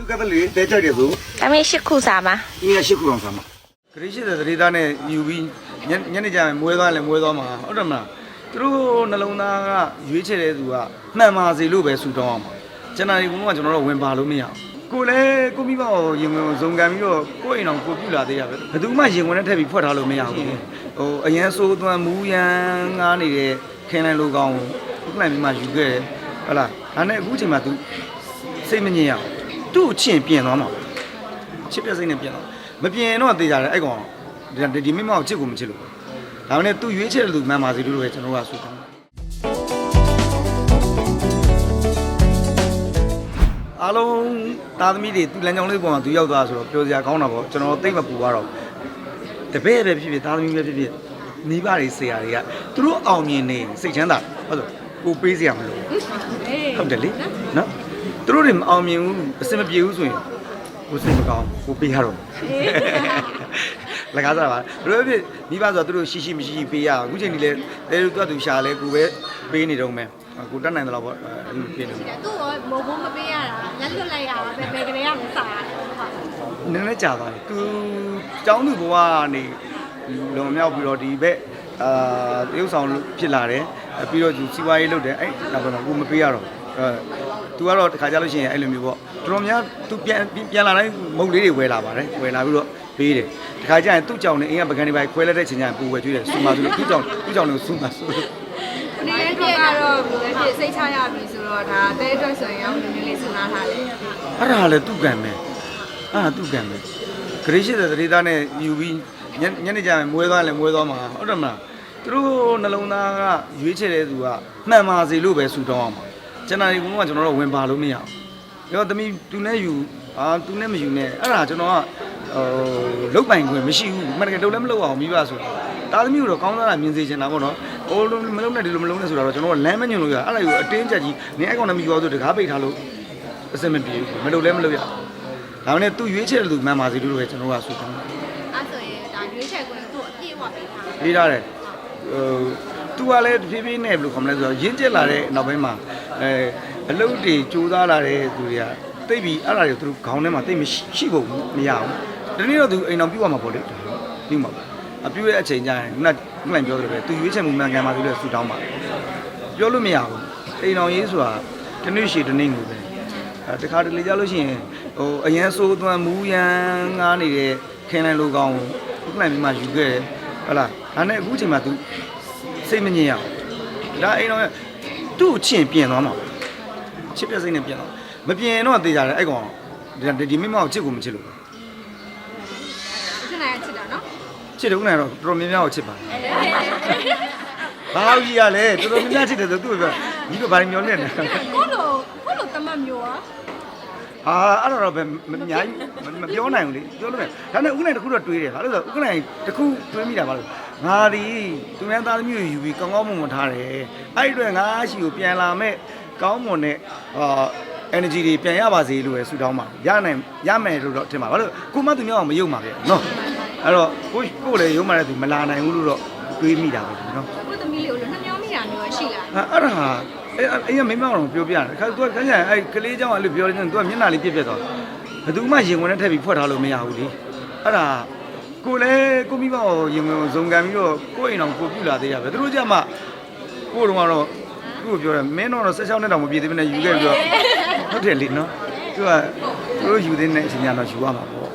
လူကတလေတဲကြိုက်တယ်ဆို။သမီးရှစ်ခုစားပါအင်းရရှိခုအောင်ဆမ်းပါခရီးရှိတဲ့သတိသားနဲ့ယူပြီးညညနေကျရင်မွေးသွားလဲမွေးသွားမှာဟုတ်တယ်မလားသူတို့နှလုံးသားကရွေးချယ်တဲ့သူကမှန်ပါစေလို့ပဲဆူတောင်းအောင်ပါကျွန်တော်ဒီဘုံကကျွန်တော်တို့ဝင်ပါလို့မရဘူးကိုလည်းကိုမိဘကိုရင်ဝင်ဇုံကန်ပြီးတော့ကိုယ့်အိမ်အောင်ကိုပြူလာသေးရပဲဘယ်သူမှရင်ဝင်နဲ့ထည့်ပြီးဖွက်ထားလို့မရဘူးဟိုအရန်ဆိုးသွမ်းမူးရန်ငားနေတဲ့ခင်းလိုက်လိုကောင်းကိုခုနကပြီးမှယူခဲ့တယ်ဟုတ်လားဒါနဲ့အခုချိန်မှာ तू စိတ်မငြိမ်ရအောင် သူ့ကိုချင်ပြင်သွားမှာပဲချစ်တဲ့စိတ်နဲ့ပြင်သွားမပြင်ရင်တော့တေးကြတယ်အဲ့ကောင်ဒီဒီမိမကိုချစ်ကိုမချစ်လို့ဒါနဲ့သူရွေးချယ်တဲ့လူမှန်ပါစေလို့ပဲကျွန်တော်ကဆုတောင်းတယ်အားလုံးသားသမီးတွေသူလမ်းကြောင်းလေးပေါ်မှာသူရောက်သွားဆိုတော့ပြောစရာကောင်းတာပေါ့ကျွန်တော်သိမ့်မပူသွားတော့တပည့်ပဲဖြစ်ဖြစ်သားသမီးပဲဖြစ်ဖြစ်မိဘတွေဆရာတွေကသူတို့အောင်မြင်နေစိတ်ချမ်းသာဟုတ်ဆိုကိုပေးစရာမလိုဘူးဟုတ်တယ်လေနော် သူတို့တွေမအောင်မြင်ဘူးအဆင်မပြေဘူးဆိုရင်ကိုယ်စိတ်မကောင်းကိုပေးရတော့လကားစားပါဘယ်လိုဖြစ်မိဘဆိုတော့သူတို့ရှိရှိမရှိရှိပေးရအောင်အခုချိန်ဒီလေတဲသူကသူရှာလဲကိုပဲပေးနေတော့မယ်ကိုတတ်နိုင်တယ်လို့ပေါ့အဲ့လိုပေးနေတယ်သူ့ကိုမဘုံမပေးရတာလက်လွတ်လိုက်ရတာပဲဘယ်ကလေးကမစားရတယ်ဟုတ်နည်းနည်းကြာသွားတယ်သူကျောင်းသူဘဝကနေလုံမြောက်ပြီးတော့ဒီဘက်အာတရုပ်ဆောင်ဖြစ်လာတယ်ပြီးတော့သူစီးပွားရေးလုပ်တယ်အဲ့နောက်ပိုင်းမှာကိုမပေးရတော့ အဲသူကတော့တခါကြလို့ရှိရင်အဲ့လိုမျိုးပေါ့တော်တော်များသူပြန်ပြန်လာတိုင်းမုတ်လေးတွေဝယ်လာပါတယ်ဝယ်လာပြီးတော့ပေးတယ်တခါကျရင်သူ့ကြောင့်နဲ့အင်းကပကံတွေပဲခွဲလက်တဲ့ချိန်ကျရင်ပူဝယ်ကျွေးတယ်စူမာဆိုလို့သူ့ကြောင့်သူ့ကြောင့်လို့စူမာဆိုလို့ဒီနေ့ကတော့ဘယ်ဖြစ်စိတ်ချရပြီဆိုတော့ဒါတဲအတွက်ဆိုရင်ရောနည်းနည်းလေးစဉ်းစားထားတယ်အဲ့ဒါလည်းသူ့ကံပဲအဲ့ဒါသူ့ကံပဲဂရိရှိတဲ့သတိသားနဲ့ယူပြီးညညနေကျရင်မွေးသွားလဲမွေးသွားမှာဟုတ်တယ်မလားသူတို့နှလုံးသားကရွေးချယ်တဲ့သူကမှန်ပါစေလို့ပဲဆူတောင်းအောင်ပါ ကျွန်တော်ဒီဘုံကကျွန်တော်တို့ဝင်ပါလို့မရဘူးရောသမီးသူနဲ့ယူအာသူနဲ့မယူနဲ့အဲ့ဒါကျွန်တော်ကဟိုလုတ်ပိုင်ခွင့်မရှိဘူးမတကယ်တော့လည်းမလုပ်အောင်မိဘဆိုတာတာသမီးတို့ကောင်းစားတာမြင်စေချင်တာပေါ့နော်ဟိုလိုမလုံးနဲ့ဒီလိုမလုံးနဲ့ဆိုတော့ကျွန်တော်ကလမ်းမညွန်လို့ရအဲ့ဒါကိုအတင်းချက်ကြီးနင်းအဲ့ကောင်နဲ့မယူအောင်ဆိုတကားပိတ်ထားလို့အစမပြေဘူးမလုပ်လဲမလုပ်ရဘူးဒါနဲ့သူရွေးချယ်တဲ့လူမှန်ပါစေလို့ပဲကျွန်တော်ကဆုတောင်းတယ်အဲ့ဆိုရင်ဒါရွေးချယ်ခွင့်သူ့အပြည့်အဝပေးထားတယ်လေးထားတယ်ဟိုသူကလည်းတဖြည်းဖြည်းနဲ့ဘယ်လိုခေါ်မလဲဆိုတော့ရင်းကျက်လာတဲ့နောက်ပိုင်းမှာ အဲအလုပ်တွေကြိုးစားလာတဲ့သူတွေကတိတ်ပြီးအဲ့ဒါတွေသူတို့ခေါင်းထဲမှာတိတ်မရှိဖို့မရဘူးဒီနေ့တော့သူအိမ်အောင်ပြုတ်ရမှာပေါ့လေပြုတ်မှာပေါ့အပြုတ်ရဲ့အချိန်ကျရင်ခုနခုနပြောသလိုပဲသူရွေးချယ်မှုမှန်ကန်ပါစေလို့ဆုတောင်းပါပြောလို့မရဘူးအိမ်အောင်ရေးဆိုတာတနေ့ရှိတနေ့ငူပဲအဲတခါတလေကြလို့ရှိရင်ဟိုအရန်ဆိုးသွမ်းမူးရန်ငားနေတဲ့ခင်းလိုက်လိုကောင်းကိုခုနကပြီးမှယူခဲ့တယ်ဟုတ်လားဒါနဲ့အခုချိန်မှာ तू စိတ်မငြိမ်ရအောင်ဒါအိမ်တော့ သူ့ကိုချင်ပြင်သွားမှာချစ်တဲ့စိတ်နဲ့ပြင်သွားမပြင်ရင်တော့တေးကြတယ်အဲ့ကောင်ဒီဒီမိမကိုချစ်ကိုမချစ်လို့ဖြစ်နိုင်ချစ်တာနော်ချစ်တယ်ခုနကတော့တော်တော်များများကိုချစ်ပါတယ်ဘာလို့ကြီးရလဲတော်တော်များများချစ်တယ်ဆိုသူ့ပြောညီကဘာလို့မျောနေလဲကိုလိုကိုလိုတမတ်မျိုးอ่ะအာအဲ့တော့ပဲမအများကြီးမပြောနိုင်ဘူးလေပြောလို့မယ်ဒါနဲ့ဥက္ကဋ္ဌတစ်ခုတော့တွေးတယ်ဘာလို့လဲဆိုတော့ဥက္ကဋ္ဌတစ်ခုတွေးမိတာဘာလို့ ငါဒီသူများသားသမီးကိုယူပြီးကောင်းကောင်းမွန်မွန်ထားတယ်အဲ့ဒီအတွက်ငါရှိကိုပြန်လာမဲ့ကောင်းမွန်တဲ့အာ energy တွေပြန်ရပါစေလို့ပဲဆုတောင်းပါရနိုင်ရမယ်လို့တော့ထင်ပါဘာလို့ကိုမသူများအောင်မယုံပါပဲနော်အဲ့တော့ကိုကိုလည်းယုံမှတဲ့သူမလာနိုင်ဘူးလို့တော့တွေးမိတာပဲနော် ကိုသမီးလေးကိုလိုနှမျောမိတာမျိုးရှိလား အဲ့အဲ့ဒါအဲ့အဲ့ရမိမအောင်ပြောပြတယ်ခါသူကခန်းကျန်အဲ့ကလေးเจ้าအဲ့လိုပြောတယ်သူကမျက်နှာလေးပြက်ပြက်သွားဘယ်သူမှရင်ဝင်နဲ့ထည့်ပြီးဖွက်ထားလို့မရဘူးလေအဲ့ဒါ ကိုလည်းကိုမိဘကိုရင်ဝင်ဇုံကန်ပြီးတော့ကိုအိမ်အောင်ကိုပြူလာသေးရပဲသူတို့ကြမှာကိုတော့ကတော့သူ့ကိုပြောတယ်မင်းတော့16နှစ်တောင်မပြည့်သေးဘူးနဲ့ယူခဲ့ပြီးတော့ဟုတ်တယ်လေနော်သူကသူတို့ယူသေးတဲ့အချိန်ကတော့ယူရမှာပေါ့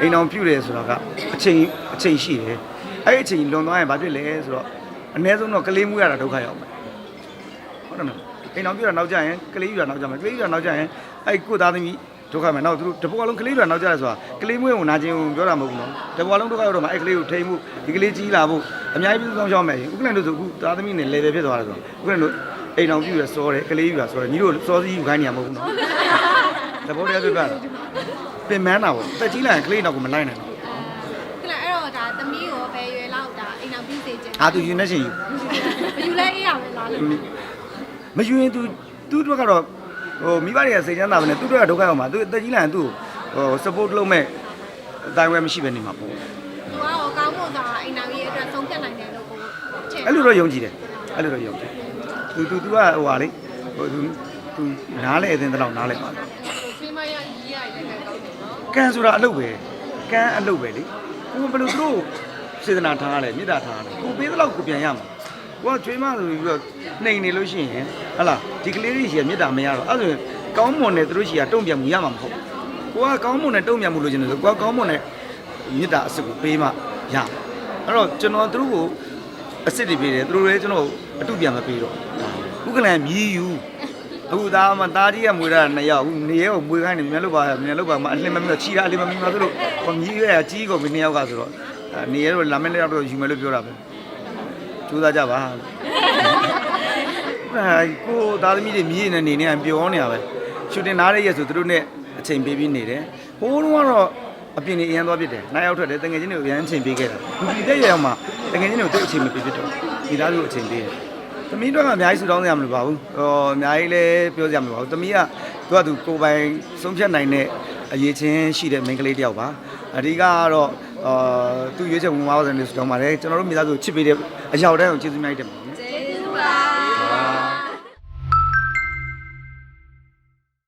အိမ်အောင်ပြူတယ်ဆိုတော့ကအချိန်အချိန်ရှိတယ်အဲ့ဒီအချိန်လွန်သွားရင်ဘာဖြစ်လဲဆိုတော့အ ਨੇ ဆုံးတော့ကလေးမှုရတာဒုက္ခရောက်မယ်ဟုတ်တယ်မလားအိမ်အောင်ပြတာနောက်ကြရင်ကလေးယူတာနောက်ကြမယ်ကလေးယူတာနောက်ကြရင်အဲ့ကိုသားသမီး ဒုက္ခမယ်နောက်သူတို့တပွားလုံးကလေးယူတာနောက်ကြရဲဆိုတာကလေးမွေးကိုနာကျင်ကိုပြောတာမဟုတ်ဘူးနော်တပွားလုံးဒုက္ခရောက်တော့မှအဲ့ကလေးကိုထိန်မှုဒီကလေးကြီးလာဖို့အများကြီးပြုစုဆောင်ရှောက်မယ်ဥက္ကလန်တို့ဆိုအခုသားသမီးနဲ့ level ဖြစ်သွားတယ်ဆိုတော့ဥက္ကလန်တို့အိမ်အောင်ပြရစောတယ်ကလေးယူတာစောတယ်ညီတို့စောစီးယူခိုင်းနေရမဟုတ်ဘူးနော်တဘောတည်းပြပြတာပင်မန်းတာပေါ့တက်ကြီးလာရင်ကလေးနောက်ကိုမလိုက်နိုင်ဘူးကဲအဲ့တော့ဒါသမီးကိုဘယ်ရွယ်လောက်ဒါအိမ်အောင်ပြီးစေချင်အာသူယူနေချင်ယူဘယ်ယူလဲအေးရမယ်လားလို့မယူရင် तू तू တို့ကတော့ ဟိုမိဘတွေကစိတ်ချမ်းသာပဲနဲ့သူတို့ကဒုက္ခရောက်မှာသူအသက်ကြီးလာရင်သူ့ကိုဟို support လုပ်မဲ့အတိုင်းဝဲမရှိပဲနေမှာပေါ့သူကရောကောင်းမွန်စွာအိမ်တော်ကြီးအတွက်ဆုံးဖြတ်နိုင်တယ်လို့ကိုထင်အဲ့လိုတော့ယုံကြည်တယ်အဲ့လိုတော့ယုံကြည်သူသူသူကဟိုဟာလေဟိုသူသူနားလဲအသင်တလောက်နားလဲပါလားဆွေးမရကြီးရရတဲ့ကောင်းတယ်နော်ကံဆိုတာအလုပ်ပဲကံအလုပ်ပဲလေကိုဘယ်လိုသူတို့စေတနာထားရလဲမေတ္တာထားရလဲကိုပေးတဲ့လောက်ကိုပြန်ရမှာ ကိုကကျွေးမဆိုပြီးတော့နှိမ်နေလို့ရှိရင်ဟဟလားဒီကလေးတွေရှိရမေတ္တာမရတော့အဲ့ဒါဆိုရင်ကောင်းမွန်တဲ့သူတို့ရှိရတုံ့ပြန်မှုရမှာမဟုတ်ကိုကကောင်းမွန်တဲ့တုံ့ပြန်မှုလို့ချင်တယ်ဆိုကိုကကောင်းမွန်တဲ့မေတ္တာအစစ်ကိုပေးမှရအဲ့တော့ကျွန်တော်သူတို့ကိုအစ်စ်တွေပေးတယ်သူတို့လည်းကျွန်တော်အတုပြန်မပေးတော့ဥက္ကလန်မြည်ယူအခုသားမသားကြီးကမွေးတာနှစ်ယောက်အခုနေရောမွေးခိုင်းနေမြန်လို့ပါမြန်လို့ပါမအလှမမီတော့ချီတာအလှမမီမှာဆိုလို့ဟောမြည်ရကြီးကုန်ပြီနှစ်ယောက်ကဆိုတော့အဲနေရောလာမင်းတစ်ယောက်တော့ယူမယ်လို့ပြောတာပဲ ကြိုးစားကြပါအဲကိုသားသမီးတွေမြည်နေနေနေပြောနေရပဲရှူတင်နားရဲ့ရက်ဆိုသူတို့နဲ့အချိန်ပေးပြီးနေတယ်ဟိုးတော့ကတော့အပြင်နေအရန်သွားဖြစ်တယ်နိုင်ရောက်ထွက်တယ်တငယ်ချင်းတွေကိုအရန်အချိန်ပေးခဲ့တာလူပြည်တဲ့ရောက်မှတငယ်ချင်းတွေကိုသူ့အချိန်မပေးဖြစ်တော့ဒီသားတို့အချိန်ပေးတယ်သမီးတို့ကအများကြီးဆူတောင်းစရာမလိုပါဘူးဟောအများကြီးလည်းပြောစရာမလိုပါဘူးသမီးကသူကသူကိုယ်ပိုင်ဆုံးဖြတ်နိုင်တဲ့အရေးချင်းရှိတဲ့မိန်းကလေးတစ်ယောက်ပါအဓိကကတော့ အာသူ့ရွေးချယ်ဝင်သွားပါတယ်လို့ဆိုတော့ပါတယ်ကျွန်တော်တို့မိသားစုချစ်ပေးတဲ့အရာတိုင်းကိုကျေးဇူးများတယ်ပါကျေးဇူးပါ